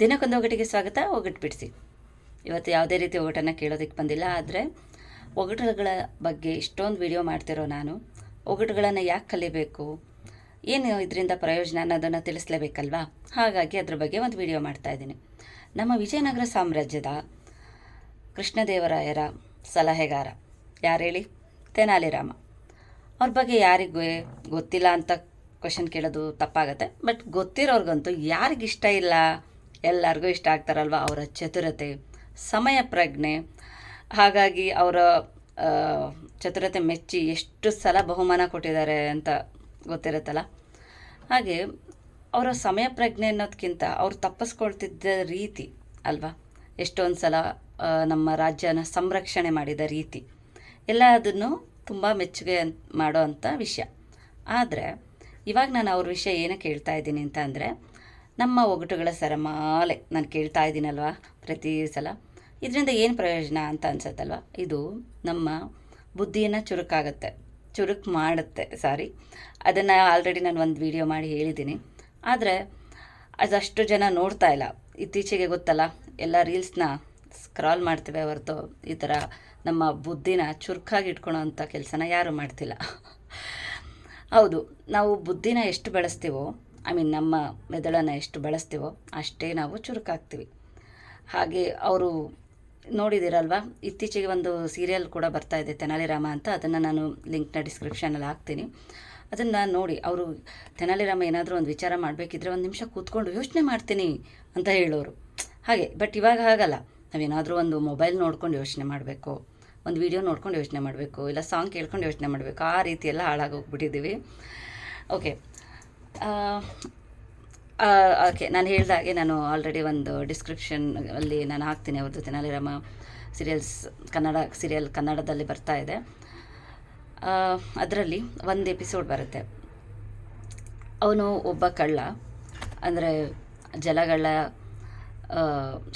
ದಿನಕ್ಕೊಂದು ಒಗಟಿಗೆ ಸ್ವಾಗತ, ಒಗಟು ಬಿಡಿಸಿ. ಇವತ್ತು ಯಾವುದೇ ರೀತಿ ಒಗಟನ್ನು ಕೇಳೋದಕ್ಕೆ ಬಂದಿಲ್ಲ, ಆದರೆ ಒಗಟುಗಳ ಬಗ್ಗೆ ಇಷ್ಟೊಂದು ವಿಡಿಯೋ ಮಾಡ್ತಿರೋ ನಾನು. ಒಗಟುಗಳನ್ನು ಯಾಕೆ ಕಲಿಬೇಕು? ಏನು ಇದರಿಂದ ಪ್ರಯೋಜನ ಅನ್ನೋದನ್ನು ತಿಳಿಸ್ಲೇಬೇಕಲ್ವಾ? ಹಾಗಾಗಿ ಅದ್ರ ಬಗ್ಗೆ ಒಂದು ವಿಡಿಯೋ ಮಾಡ್ತಾ ಇದ್ದೀನಿ. ನಮ್ಮ ವಿಜಯನಗರ ಸಾಮ್ರಾಜ್ಯದ ಕೃಷ್ಣದೇವರಾಯರ ಸಲಹೆಗಾರ. ಯಾರು ಹೇಳಿ? ತೆನಾಲಿರಾಮ. ಅವ್ರ ಬಗ್ಗೆ ಯಾರಿಗೂ ಗೊತ್ತಿಲ್ಲ ಅಂತ ಕ್ವಶನ್ ಕೇಳೋದು ತಪ್ಪಾಗತ್ತೆ ಬಟ್ ಗೊತ್ತಿರೋರ್ಗಂತೂ ಯಾರಿಗಿಷ್ಟ ಇಲ್ಲ? ಎಲ್ಲರಿಗೂ ಇಷ್ಟ ಆಗ್ತಾರಲ್ವ ಅವರ ಚತುರತೆ. ಸಮಯ ಪ್ರಜ್ಞೆ. ಹಾಗಾಗಿ ಅವರ ಚತುರತೆ ಮೆಚ್ಚಿ ಎಷ್ಟು ಸಲ ಬಹುಮಾನ ಕೊಟ್ಟಿದ್ದಾರೆ ಅಂತ ಗೊತ್ತಿರುತ್ತಲ್ಲ? ಹಾಗೆ ಅವರ ಸಮಯ ಪ್ರಜ್ಞೆ ಅನ್ನೋದಕ್ಕಿಂತ ಅವ್ರು ತಪ್ಪಿಸ್ಕೊಳ್ತಿದ್ದ ರೀತಿ ಅಲ್ವಾ? ಎಷ್ಟೊಂದು ಸಲ ನಮ್ಮ ರಾಜ್ಯನ ಸಂರಕ್ಷಣೆ ಮಾಡಿದ ರೀತಿ. ಎಲ್ಲ ಅದನ್ನು ತುಂಬ ಮೆಚ್ಚುಗೆ ಮಾಡೋ ಅಂಥ ವಿಷಯ. ಆದರೆ ಇವಾಗ ನಾನು ಅವ್ರ ವಿಷಯ ಏನಕ್ಕೆ ಹೇಳ್ತಾ ಇದ್ದೀನಿ ಅಂತ ಅಂದರೆ ನಮ್ಮ ಒಗಟುಗಳ ಸರಮಾಲೆ ನಾನು ಕೇಳ್ತಾ ಇದ್ದೀನಲ್ವಾ ಪ್ರತಿ ಸಲ? ಇದರಿಂದ ಏನು ಪ್ರಯೋಜನ ಅಂತ ಅನ್ಸತ್ತಲ್ವ? ಇದು ನಮ್ಮ ಬುದ್ಧಿಯನ್ನು ಚುರುಕಾಗುತ್ತೆ, ಚುರುಕು ಮಾಡುತ್ತೆ, ಸಾರಿ. ಅದನ್ನು ಆಲ್ರೆಡಿ ನಾನು ಒಂದು ವಿಡಿಯೋ ಮಾಡಿ ಹೇಳಿದ್ದೀನಿ. ಆದರೆ ಅದಷ್ಟು ಜನ ನೋಡ್ತಾ ಇಲ್ಲ. ಇತ್ತೀಚೆಗೆ ಗೊತ್ತಲ್ಲ, ಎಲ್ಲ ರೀಲ್ಸ್ನ ಸ್ಕ್ರಾಲ್ ಮಾಡ್ತೇವೆ ಹೊರತು ಈ ಥರ ನಮ್ಮ ಬುದ್ಧಿನ ಚುರುಕಾಗಿ ಇಟ್ಕೊಳೋ ಅಂಥ ಕೆಲಸನ ಯಾರೂ ಮಾಡ್ತಿಲ್ಲ. ಹೌದು, ನಾವು ಬುದ್ಧಿನ ಎಷ್ಟು ಬಳಸ್ತೀವೋ ಐ ಮೀನ್ ನಮ್ಮ ಮೆದುಳನ್ನು ಎಷ್ಟು ಬಳಸ್ತೀವೋ ಅಷ್ಟೇ ನಾವು ಚುರುಕಾಗ್ತೀವಿ. ಹಾಗೆ ಅವರು ನೋಡಿದ್ದೀರಲ್ವಾ ಇತ್ತೀಚೆಗೆ ಒಂದು ಸೀರಿಯಲ್ ಕೂಡ ಬರ್ತಾ ಇದೆ, ತೆನಾಲಿರಾಮ ಅಂತ. ಅದನ್ನು ನಾನು ಲಿಂಕ್ನ ಡಿಸ್ಕ್ರಿಪ್ಷನಲ್ಲಿ ಹಾಕ್ತೀನಿ. ಅದನ್ನು ನೋಡಿ, ಅವರು ತೆನಾಲಿರಾಮ ಏನಾದರೂ ಒಂದು ವಿಚಾರ ಮಾಡಬೇಕಿದ್ರೆ ಒಂದು ನಿಮಿಷ ಕೂತ್ಕೊಂಡು ಯೋಚನೆ ಮಾಡ್ತೀನಿ ಅಂತ ಹೇಳೋರು. ಹಾಗೆ ಬಟ್ ಇವಾಗ ಹಾಗಲ್ಲ. ನಾವೇನಾದರೂ ಒಂದು ಮೊಬೈಲ್ ನೋಡ್ಕೊಂಡು ಯೋಚನೆ ಮಾಡಬೇಕು, ಒಂದು ವಿಡಿಯೋ ನೋಡ್ಕೊಂಡು ಯೋಚನೆ ಮಾಡಬೇಕು, ಇಲ್ಲ ಸಾಂಗ್ ಕೇಳ್ಕೊಂಡು ಯೋಚನೆ ಮಾಡಬೇಕು, ಆ ರೀತಿಯೆಲ್ಲ ಹಾಳಾಗೋಗ್ಬಿಟ್ಟಿದ್ದೀವಿ. ಓಕೆ ಓಕೆ ನಾನು ಹೇಳಿದಾಗೆ ನಾನು ಆಲ್ರೆಡಿ ಒಂದು ಡಿಸ್ಕ್ರಿಪ್ಷನ್ ಅಲ್ಲಿ ನಾನು ಹಾಕ್ತೀನಿ, ಅವ್ರದ್ದು ತೆನಾಲಿರಾಮ ಸೀರಿಯಲ್ಸ್ ಕನ್ನಡ ಸೀರಿಯಲ್ ಕನ್ನಡದಲ್ಲಿ ಬರ್ತಾ ಇದೆ. ಅದರಲ್ಲಿ ಒಂದು ಎಪಿಸೋಡ್ ಬರುತ್ತೆ. ಅವನು ಒಬ್ಬ ಕಳ್ಳ, ಅಂದರೆ ಜಲಗಳ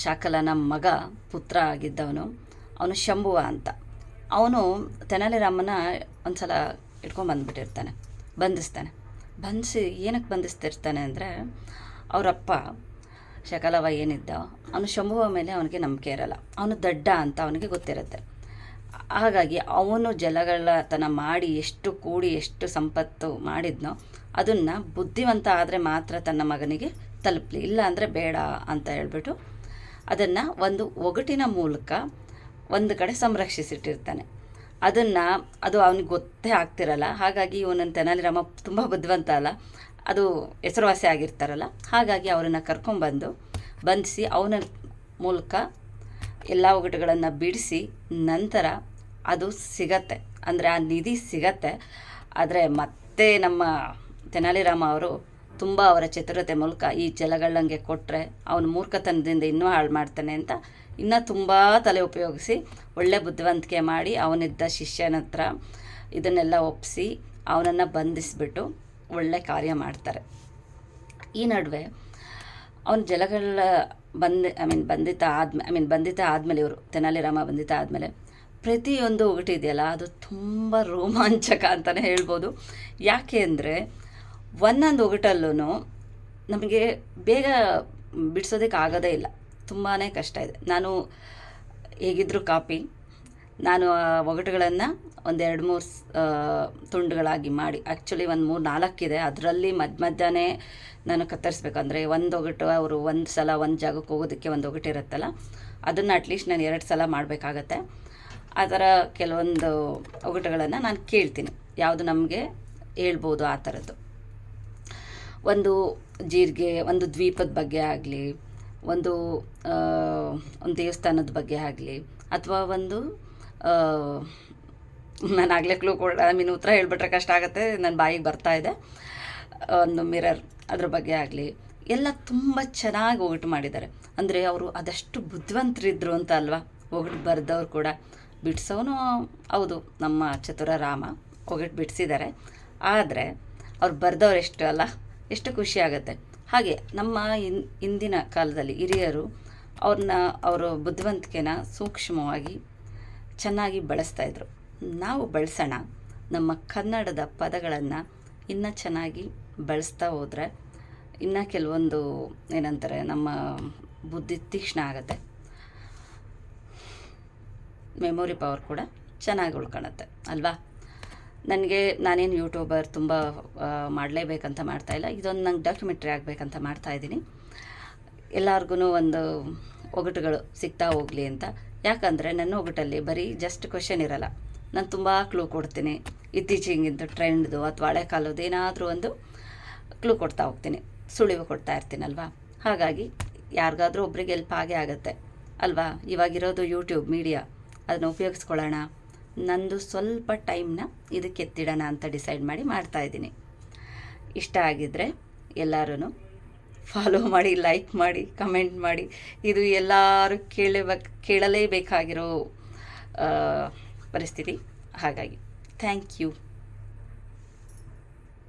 ಶಾಕಲನ ಮಗ, ಪುತ್ರ ಆಗಿದ್ದವನು. ಅವನು ಶಂಭುವ ಅಂತ. ಅವನು ತೆನಾಲಿರಾಮನ ಒಂದು ಸಲ ಇಟ್ಕೊಂಡು ಬಂದುಬಿಟ್ಟಿರ್ತಾನೆ, ಬಂಧಿಸ್ತಾನೆ. ಬಂಧಿಸಿ ಏನಕ್ಕೆ ಬಂಧಿಸ್ತಿರ್ತಾನೆ ಅಂದರೆ ಅವರಪ್ಪ, ಶಕಲವ ಏನಿದ್ದ, ಅವನು ಶಂಭುವ ಮೇಲೆ ಅವನಿಗೆ ನಂಬಿಕೆ ಇರಲ್ಲ. ಅವನು ದಡ್ಡ ಅಂತ ಅವನಿಗೆ ಗೊತ್ತಿರುತ್ತೆ. ಹಾಗಾಗಿ ಅವನು ಜಲಗಳತನ ಮಾಡಿ ಎಷ್ಟು ಕೂಡಿ ಎಷ್ಟು ಸಂಪತ್ತು ಮಾಡಿದ್ನೋ ಅದನ್ನು ಬುದ್ಧಿವಂತ ಆದರೆ ಮಾತ್ರ ತನ್ನ ಮಗನಿಗೆ ತಲುಪಲಿ. ಇಲ್ಲ ಅಂದರೆ ಬೇಡ ಅಂತ ಹೇಳ್ಬಿಟ್ಟು ಅದನ್ನು ಒಂದು ಒಗಟಿನ ಮೂಲಕ ಒಂದು ಕಡೆ ಸಂರಕ್ಷಿಸಿಟ್ಟಿರ್ತಾನೆ. ಅದನ್ನು ಅದು ಅವನಿಗೆ ಗೊತ್ತೇ ಆಗ್ತಿರಲ್ಲ. ಹಾಗಾಗಿ ಇವನನ್ನು ತೆನಾಲಿರಾಮ ತುಂಬ ಬುದ್ಧಿವಂತ ಅಲ್ಲ. ಅದು ಹೆಸರುವಾಸಿ ಆಗಿರ್ತಾರಲ್ಲ. ಹಾಗಾಗಿ ಅವರನ್ನು ಕರ್ಕೊಂಬಂದು ಬಂಧಿಸಿ ಅವನ ಮೂಲಕ ಎಲ್ಲ ಒಗಟುಗಳನ್ನು ಬಿಡಿಸಿ ನಂತರ ಅದು ಸಿಗತ್ತೆ. ಅಂದರೆ ಆ ನಿಧಿ ಸಿಗತ್ತೆ. ಆದರೆ ಮತ್ತೆ ನಮ್ಮ ತೆನಾಲಿರಾಮ ಅವರು ತುಂಬ ಅವರ ಚತುರತೆ ಮೂಲಕ ಈ ಜಲಗಳಂಗೆ ಕೊಟ್ಟರೆ ಅವನು ಮೂರ್ಖತನದಿಂದ ಇನ್ನೂ ಹಾಳು ಮಾಡ್ತಾನೆ ಅಂತ ಇನ್ನೂ ತುಂಬ ತಲೆ ಉಪಯೋಗಿಸಿ ಒಳ್ಳೆ ಬುದ್ಧಿವಂತಿಕೆ ಮಾಡಿ ಅವನಿದ್ದ ಶಿಷ್ಯನ ಹತ್ರ ಇದನ್ನೆಲ್ಲ ಒಪ್ಪಿಸಿ ಅವನನ್ನು ಬಂಧಿಸಿಬಿಟ್ಟು ಒಳ್ಳೆ ಕಾರ್ಯ ಮಾಡ್ತಾರೆ. ಈ ನಡುವೆ ಅವನು ಜಲಗಳ ಬಂದ ಐ ಮೀನ್ ಬಂಧಿತ ಆದ್ಮೇ ಐ ಮೀನ್ ಬಂಧಿತ ಆದಮೇಲೆ ಇವರು ತೆನಾಲಿರಾಮ ಬಂಧಿತ ಆದಮೇಲೆ ಪ್ರತಿಯೊಂದು ಒಗಟಿದೆಯಲ್ಲ ಅದು ತುಂಬ ರೋಮಾಂಚಕ ಅಂತಲೇ ಹೇಳ್ಬೋದು. ಯಾಕೆ ಅಂದರೆ ಒಂದೊಂದು ಒಗಟಲ್ಲೂ ನಮಗೆ ಬೇಗ ಬಿಡಿಸೋದಕ್ಕೆ ಆಗೋದೇ ಇಲ್ಲ. ತುಂಬಾ ಕಷ್ಟ ಇದೆ. ನಾನು ಹೇಗಿದ್ದರೂ ಕಾಪಿ. ನಾನು ಒಗಟುಗಳನ್ನು ಒಂದೆರಡು ಮೂರು ತುಂಡುಗಳಾಗಿ ಮಾಡಿ ಆ್ಯಕ್ಚುಲಿ ಒಂದು ಮೂರು ನಾಲ್ಕಿದೆ ಅದರಲ್ಲಿ ಮಧ್ಯ ಮಧ್ಯಾಹ್ನ ನಾನು ಕತ್ತರಿಸ್ಬೇಕಂದ್ರೆ ಒಂದು ಒಗಟು ಅವರು ಒಂದು ಸಲ ಒಂದು ಜಾಗಕ್ಕೆ ಹೋಗೋದಕ್ಕೆ ಒಂದು ಒಗಟು ಇರುತ್ತಲ್ಲ, ಅದನ್ನು ಅಟ್ಲೀಸ್ಟ್ ನಾನು ಎರಡು ಸಲ ಮಾಡಬೇಕಾಗತ್ತೆ. ಆ ಥರ ಕೆಲವೊಂದು ಒಗಟುಗಳನ್ನು ನಾನು ಕೇಳ್ತೀನಿ. ಯಾವುದು ನಮಗೆ ಹೇಳ್ಬೋದು ಆ ಥರದ್ದು. ಒಂದು ಜೀರಿಗೆ, ಒಂದು ದ್ವೀಪದ ಬಗ್ಗೆ ಆಗಲಿ ಒಂದು ಒಂದು ದೇವಸ್ಥಾನದ ಬಗ್ಗೆ ಆಗಲಿ, ಅಥವಾ ಒಂದು ನಾನು ಆಗಲೇ ಕ್ಲೂ ಕೊಡ ಐ ಉತ್ತರ ಹೇಳ್ಬಿಟ್ರೆ ಕಷ್ಟ ಆಗುತ್ತೆ ನನ್ನ ಬಾಯಿಗೆ ಬರ್ತಾ ಇದೆ. ಒಂದು ಮಿರರ್ ಅದ್ರ ಬಗ್ಗೆ ಆಗಲಿ, ಎಲ್ಲ ತುಂಬ ಚೆನ್ನಾಗಿ ಒಗಟು ಮಾಡಿದ್ದಾರೆ. ಅಂದರೆ ಅವರು ಅದಷ್ಟು ಬುದ್ಧಿವಂತರಿದ್ದರು ಅಂತ ಅಲ್ವಾ? ಒಗಟು ಬರೆದವ್ರು ಕೂಡ. ಬಿಡಿಸೋನು ಹೌದು, ನಮ್ಮ ಚತುರ ರಾಮ ಒಗಟು ಬಿಡಿಸಿದ್ದಾರೆ. ಆದರೆ ಅವ್ರು ಬರೆದವ್ರು ಎಷ್ಟು ಅಲ್ಲ? ಎಷ್ಟು ಖುಷಿ ಆಗುತ್ತೆ. ಹಾಗೆ ನಮ್ಮ ಇಂದಿನ ಕಾಲದಲ್ಲಿ ಹಿರಿಯರು ಅವ್ರನ್ನ, ಅವರ ಬುದ್ಧಿವಂತಿಕೆನ ಸೂಕ್ಷ್ಮವಾಗಿ ಚೆನ್ನಾಗಿ ಬಳಸ್ತಾಯಿದ್ರು ನಾವು ಬಳಸೋಣ ನಮ್ಮ ಕನ್ನಡದ ಪದಗಳನ್ನು ಇನ್ನೂ ಚೆನ್ನಾಗಿ ಬಳಸ್ತಾ ಹೋದರೆ ಇನ್ನೂ ಕೆಲವೊಂದು ಏನಂತಾರೆ, ನಮ್ಮ ಬುದ್ಧಿ ತೀಕ್ಷ್ಣ ಆಗುತ್ತೆ. ಮೆಮೊರಿ ಪವರ್ ಕೂಡ ಚೆನ್ನಾಗಿ ಉಳ್ಕೊಳತ್ತೆ ಅಲ್ವಾ? ನನಗೆ ನಾನೇನು ಯೂಟ್ಯೂಬರ್ ತುಂಬ ಮಾಡಲೇಬೇಕಂತ ಮಾಡ್ತಾಯಿಲ್ಲ ಇದೊಂದು ನಂಗೆ ಡಾಕ್ಯುಮೆಂಟ್ರಿ ಆಗಬೇಕಂತ ಮಾಡ್ತಾಯಿದ್ದೀನಿ ಎಲ್ಲರಿಗೂ ಒಂದು ಒಗಟುಗಳು ಸಿಗ್ತಾ ಹೋಗಲಿ ಅಂತ. ಯಾಕಂದರೆ ನನ್ನ ಒಗಟಲ್ಲಿ ಬರೀ ಜಸ್ಟ್ ಕ್ವಶನ್ ಇರಲ್ಲ. ನಾನು ತುಂಬ ಕ್ಲೂ ಕೊಡ್ತೀನಿ. ಇತ್ತೀಚಿಗಿಂದು ಟ್ರೆಂಡ್ದು ಅಥವಾ ಹಳೆ ಕಾಲದ್ದು ಏನಾದರೂ ಒಂದು ಕ್ಲೂ ಕೊಡ್ತಾ ಹೋಗ್ತೀನಿ. ಸುಳಿವು ಕೊಡ್ತಾ ಇರ್ತೀನಲ್ವಾ? ಹಾಗಾಗಿ ಯಾರಿಗಾದರೂ ಒಬ್ರಿಗೆ ಹೆಲ್ಪ್ ಆಗೇ ಆಗುತ್ತೆ. ಅಲ್ವಾ? ಇವಾಗಿರೋದು ಯೂಟ್ಯೂಬ್ ಮೀಡಿಯಾ ಅದನ್ನು ಉಪಯೋಗಿಸ್ಕೊಳ್ಳೋಣ. ನಂದು ಸ್ವಲ್ಪ ಟೈಮ್ನ ಇದಕ್ಕೆ ಎತ್ತಿಡೋಣ ಅಂತ ಡಿಸೈಡ್ ಮಾಡಿ ಮಾಡ್ತಾಯಿದ್ದೀನಿ ಇಷ್ಟ ಆಗಿದ್ದರೆ ಎಲ್ಲರೂ ಫಾಲೋ ಮಾಡಿ, ಲೈಕ್ ಮಾಡಿ, ಕಮೆಂಟ್ ಮಾಡಿ. ಇದು ಎಲ್ಲರೂ ಕೇಳಬೇಕು, ಕೇಳಲೇಬೇಕಾಗಿರೋ ಪರಿಸ್ಥಿತಿ ಹಾಗಾಗಿ. Thank you.